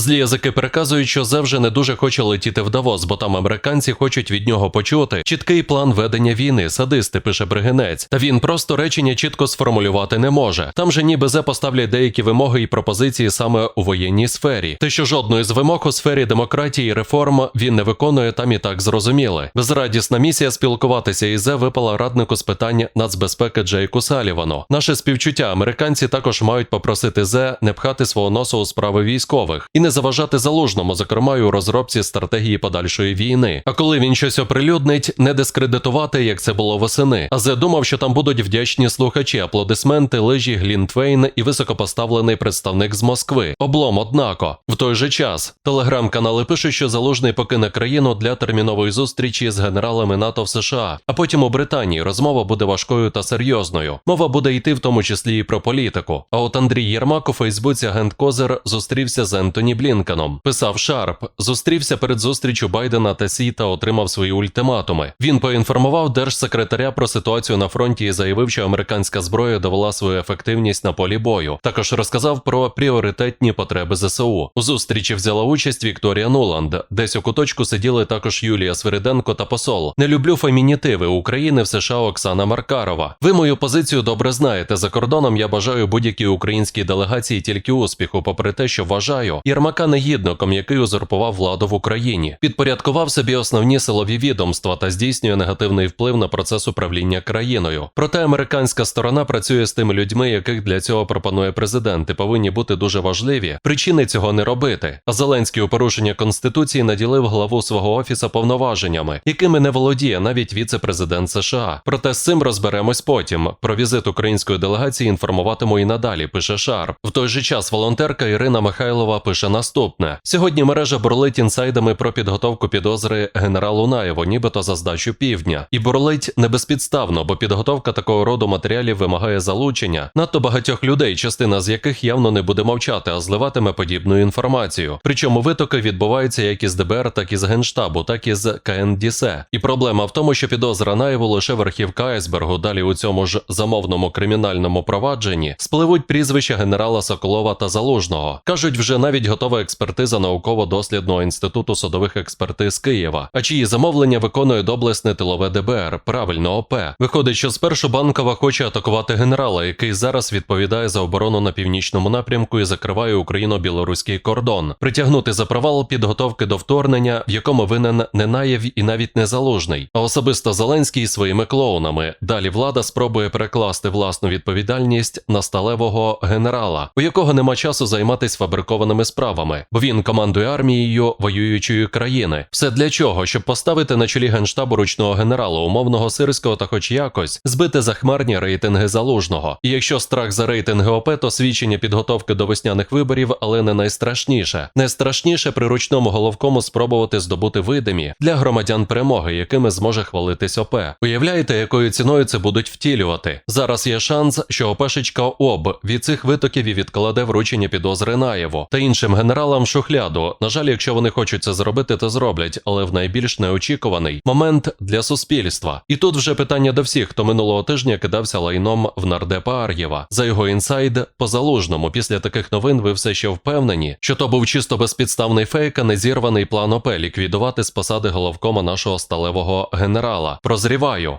Злі язики переказують, що Зе вже не дуже хоче летіти в Давос, бо там американці хочуть від нього почути чіткий план ведення війни, садисти, пише Бригинець. Та він просто речення чітко сформулювати не може. Там же ніби Зе поставлять деякі вимоги і пропозиції саме у воєнній сфері. Те, що жодної з вимог у сфері демократії і реформ він не виконує, там і так зрозуміли. Безрадісна місія спілкуватися із Зе випала раднику з питання нацбезпеки Джейку Салівану. Наше співчуття американці також мають попросити Зе не пхати свого носу у справи військових і не заважати залужному, зокрема й у розробці стратегії подальшої війни. А коли він щось оприлюднить, не дискредитувати, як це було восени. А Зе думав, що там будуть вдячні слухачі, аплодисменти, лижі, Глінтвейн і високопоставлений представник з Москви. Облом, однако, в той же час телеграм-канали пишуть, що залужний покине країну для термінової зустрічі з генералами НАТО в США. А потім у Британії розмова буде важкою та серйозною. Мова буде йти в тому числі і про політику. А от Андрій Єрмак у Фейсбуці агент Козир зустрівся з Ентоні Блінкеном. Писав Шарп, зустрівся перед зустрічю Байдена та Сі та отримав свої ультиматуми. Він поінформував держсекретаря про ситуацію на фронті і заявив, що американська зброя довела свою ефективність на полі бою. Також розказав про пріоритетні потреби ЗСУ. У зустрічі взяла участь Вікторія Нуланд. Десь у куточку сиділи також Юлія Свириденко та посол. Не люблю фемінітиви України в США Оксана Маркарова. Ви мою позицію добре знаєте. За кордоном я бажаю будь-якій українській делегації тільки успіху, попри те, що вважаю Єрмака негідником, який узурпував владу в Україні, підпорядкував собі основні силові відомства та здійснює негативний вплив на процес управління країною. Проте американська сторона працює з тими людьми, яких для цього пропонує президент, і повинні бути дуже важливі причини цього не робити. А Зеленський у порушення конституції наділив главу свого офіса повноваженнями, якими не володіє навіть віце-президент США. Проте з цим розберемось потім. Про візит української делегації інформуватиму і надалі. Пише Шарп. В той же час волонтерка Ірина Михайлова пише наступне: сьогодні мережа бурлить інсайдами про підготовку підозри генералу Наєву, нібито за здачу півдня, і бурлить не безпідставно, бо підготовка такого роду матеріалів вимагає залучення надто багатьох людей, частина з яких явно не буде мовчати, а зливатиме подібну інформацію. Причому витоки відбуваються як із ДБР, так і з Генштабу, так і з КНДС. І проблема в тому, що підозра Наєву лише верхівка айсбергу. Далі у цьому ж замовному кримінальному провадженні спливуть прізвища генерала Соколова та Залужного. кажуть, вже навіть готова експертиза науково-дослідного інституту судових експертиз Києва. А чиї замовлення виконує доблесне тилове ДБР, правильно ОП. Виходить, що спершу банкова хоче атакувати генерала, який зараз відповідає за оборону на північному напрямку і закриває україно-білоруський кордон, притягнути за провал підготовки до вторгнення, в якому винен не Наєв і навіть не залужний, а особисто Зеленський своїми клоунами. Далі влада спробує перекласти власну відповідальність на сталевого генерала, у якого нема часу займатися фабрикованими справами, він командує армією воюючої країни. Все для чого? Щоб поставити на чолі генштабу ручного генерала, умовного сирського та хоч якось збити захмарні рейтинги залужного. І якщо страх за рейтинги ОП, то свідчення підготовки до весняних виборів, але не найстрашніше. Найстрашніше при ручному головкому спробувати здобути видимі для громадян перемоги, якими зможе хвалитись ОП. Уявляєте, якою ціною це будуть втілювати? Зараз є шанс, що ОПшечка ОБ від цих витоків і відкладе вручення підозри Наєву та іншим генералам шухляду. На жаль, якщо вони хочуть це зробити, то зроблять, але в найбільш неочікуваний момент для суспільства. І тут вже питання до всіх, хто минулого тижня кидався лайном в нардепа Ар'єва. За його інсайд по залужному. Після таких новин ви все ще впевнені, що то був чисто безпідставний фейк, а не зірваний план ОП ліквідувати з посади головкома нашого сталевого генерала. Прозріваю.